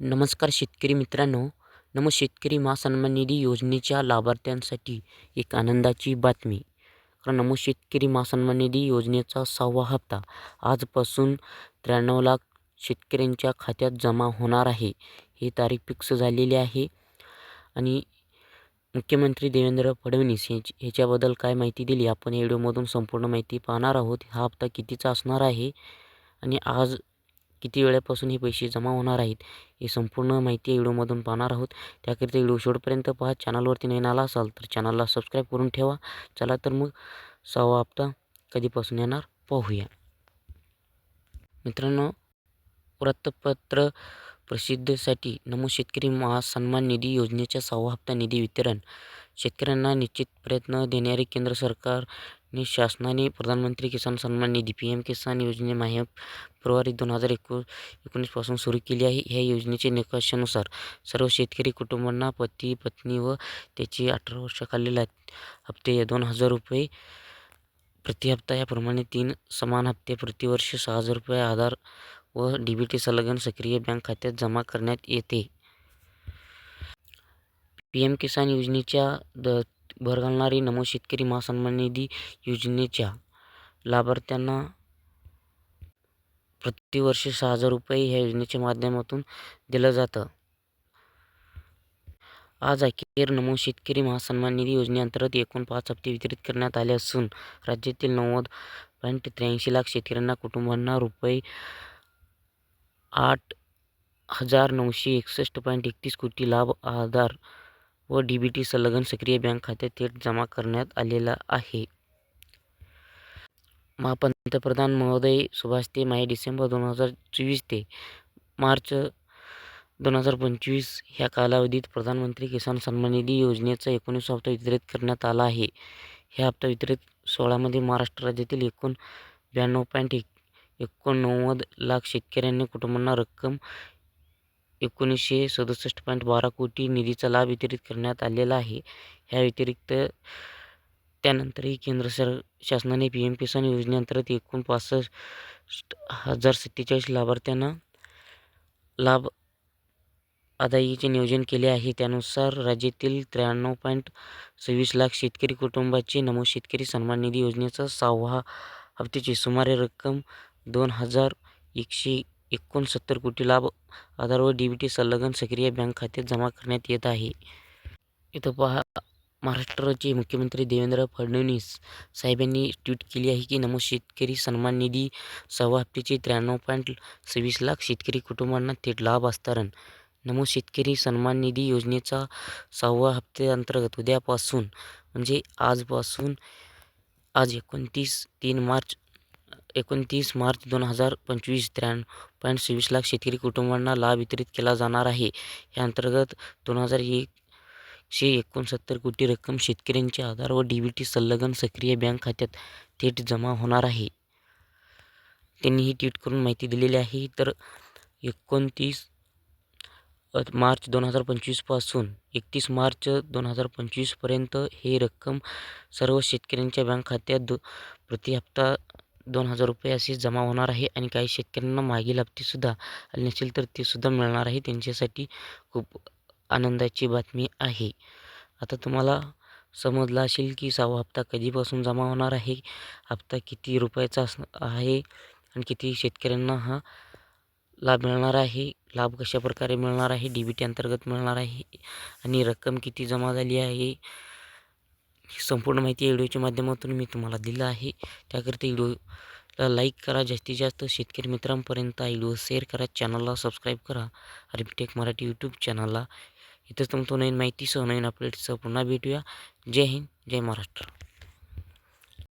नमस्कार शेतकरी मित्रांनो. नमो शेतकरी महासन्मान निधी योजनेच्या लाभार्थ्यांसाठी एक आनंदाची बातमी. कारण नमो शेतकरी महासन्मान निधी योजनेचा सहावा हप्ता आजपासून त्र्याण्णव लाख शेतकऱ्यांच्या खात्यात जमा होणार आहे. ही तारीख फिक्स झालेली आहे. आणि मुख्यमंत्री देवेंद्र फडणवीस यांची ह्याच्याबद्दल काय माहिती दिली आपण या व्हिडिओमधून संपूर्ण माहिती पाहणार आहोत. हा हप्ता कितीचा असणार आहे? आणि आज किती वेळापासून हे पैसे जमा होणार आहेत ही संपूर्ण माहिती व्हिडिओमधून पाहणार आहोत. त्याकरिता व्हिडिओ शेवटपर्यंत पहा. चॅनलवरती नवीन आला असाल तर चॅनलला सबस्क्राईब करून ठेवा. चला तर मग सहावा हप्ता कधीपासून येणार पाहूया. मित्रांनो वृत्तपत्र प्रसिद्धीसाठी नमो शेतकरी महासन्मान निधी योजनेच्या सहावा हप्ता निधी वितरण. शेतकऱ्यांना निश्चित प्रयत्न देणारे केंद्र सरकार नि शासनाने प्रधानमंत्री किसान सन्मान निधी पी एम किसान योजनेमाहे फेब्रुवारी दोन हजार एको एकोणीसपासून सुरू केली आहे. ह्या योजनेचे निकषानुसार सर्व शेतकरी कुटुंबांना पती पत्नी व त्याची अठरा वर्षाखालील हप्ते दोन हजार रुपये प्रति हप्ता याप्रमाणे तीन समान हप्ते प्रतिवर्ष सहा हजार रुपये आधार व डी बी टी संलग्न सक्रिय बँक खात्यात जमा करण्यात येते. पी एम किसान योजनेच्या द भर घालणारी नमो शेतकरी महासन्मान निधी योजनेच्या लाभार्थ्यांना प्रतिवर्ष सहा हजार रुपये ह्या योजनेच्या माध्यमातून दिलं जातं. आज अखेर नमो शेतकरी महासन्मान निधी योजनेअंतर्गत एकूण पाच हप्ते वितरित करण्यात आले असून राज्यातील नव्वद पॉईंट त्र्याऐंशी लाख शेतकऱ्यांना कुटुंबांना रुपये आठ हजार नऊशे एकसष्ट पॉईंट एकतीस कोटी लाभ आधार व डी बी टी संलग्न सक्रिय बँक खात्यात थेट जमा करण्यात आलेला आहे. पंतप्रधान महोदय सुभाष ते माय डिसेंबर दोन हजार चोवीस ते मार्च दोन हजार पंचवीस ह्या कालावधीत प्रधानमंत्री किसान सन्मान निधी योजनेचा एकोणीस हप्ता वितरित करण्यात आला आहे. ह्या हप्ता वितरित सोळामध्ये महाराष्ट्र राज्यातील एकूण ब्याण्णव पॉईंट एक एकोणनव्वद लाख शेतकऱ्यांनी कुटुंबांना रक्कम एकोणीसशे सदुसष्ट पॉईंट बारा कोटी निधीचा लाभ वितरित करण्यात आलेला आहे. ह्या व्यतिरिक्त त्यानंतरही केंद्र सर शासनाने पी एम किसान योजनेअंतर्गत एकूण पासष्ट हजार सत्तेचाळीस लाभार्थ्यांना लाभ अदायीचे नियोजन केले आहे. त्यानुसार राज्यातील त्र्याण्णव पॉईंट सव्वीस लाख शेतकरी कुटुंबाचे नमो शेतकरी सन्मान निधी योजनेचा सहावा हप्त्याची सुमारे रक्कम दोन हजार एकशे एकोणसत्तर कोटी लाभ आधार व डी बी टी संलग्न सक्रिय बँक खात्यात जमा करण्यात येत आहे. इथं पहा महाराष्ट्राचे मुख्यमंत्री देवेंद्र फडणवीस साहेबांनी ट्विट केली आहे की नमो शेतकरी सन्मान निधी सहावा हप्त्याचे त्र्याण्णव पॉईंट सव्वीस लाख शेतकरी कुटुंबांना थेट लाभ हस्तांतरण नमो शेतकरी सन्मान निधी योजनेचा सहावा हप्त्याअंतर्गत उद्यापासून म्हणजे आजपासून आज एकोणतीस तीन मार्च एकोणतीस मार्च दोन हजार पंचवीस त्र्याण्णव पॉईंट सव्वीस लाख शेतकरी कुटुंबांना लाभ वितरित केला जाणार आहे. या अंतर्गत दोन हजार एकशे एकोणसत्तर कोटी रक्कम शेतकऱ्यांच्या आधार व डी बी टी संलग्न सक्रिय बँक खात्यात थेट जमा होणार आहे. त्यांनी ही ट्विट करून माहिती दिलेली आहे. तर एकोणतीस मार्च दोन हजार पंचवीसपासून एकतीस मार्च दोन हजार पंचवीसपर्यंत ही रक्कम सर्व शेतकऱ्यांच्या बँक खात्यात दो प्रति हप्ता दोन हजार रुपये असे जमा होणार आहे आणि काही शेतकऱ्यांना मागील हप्तेसुद्धा आले नसेल तर ते सुद्धा मिळणार आहे. त्यांच्यासाठी खूप आनंदाची बातमी आहे. आता तुम्हाला समजलं असेल की सहावा हप्ता कधीपासून जमा होणार आहे? हप्ता किती रुपयाचा अस आहे आणि किती शेतकऱ्यांना हा लाभ मिळणार आहे? लाभ कशाप्रकारे मिळणार आहे? डी बी टी अंतर्गत मिळणार आहे आणि रक्कम किती जमा झाली आहे? संपूर्ण माहिती या व्हिडिओच्या माध्यमातून मी तुम्हाला दिलं आहे. त्याकरिता व्हिडिओला लाईक करा जास्तीत जास्त शेतकरी मित्रांपर्यंत व्हिडिओ शेअर करा चॅनलला सबस्क्राईब करा अरबीटेक मराठी यूट्यूब चॅनलला. इथंच तुमचं नवीन माहितीसह नवीन अपडेट्ससह पुन्हा भेटूया. जय हिंद जय महाराष्ट्र.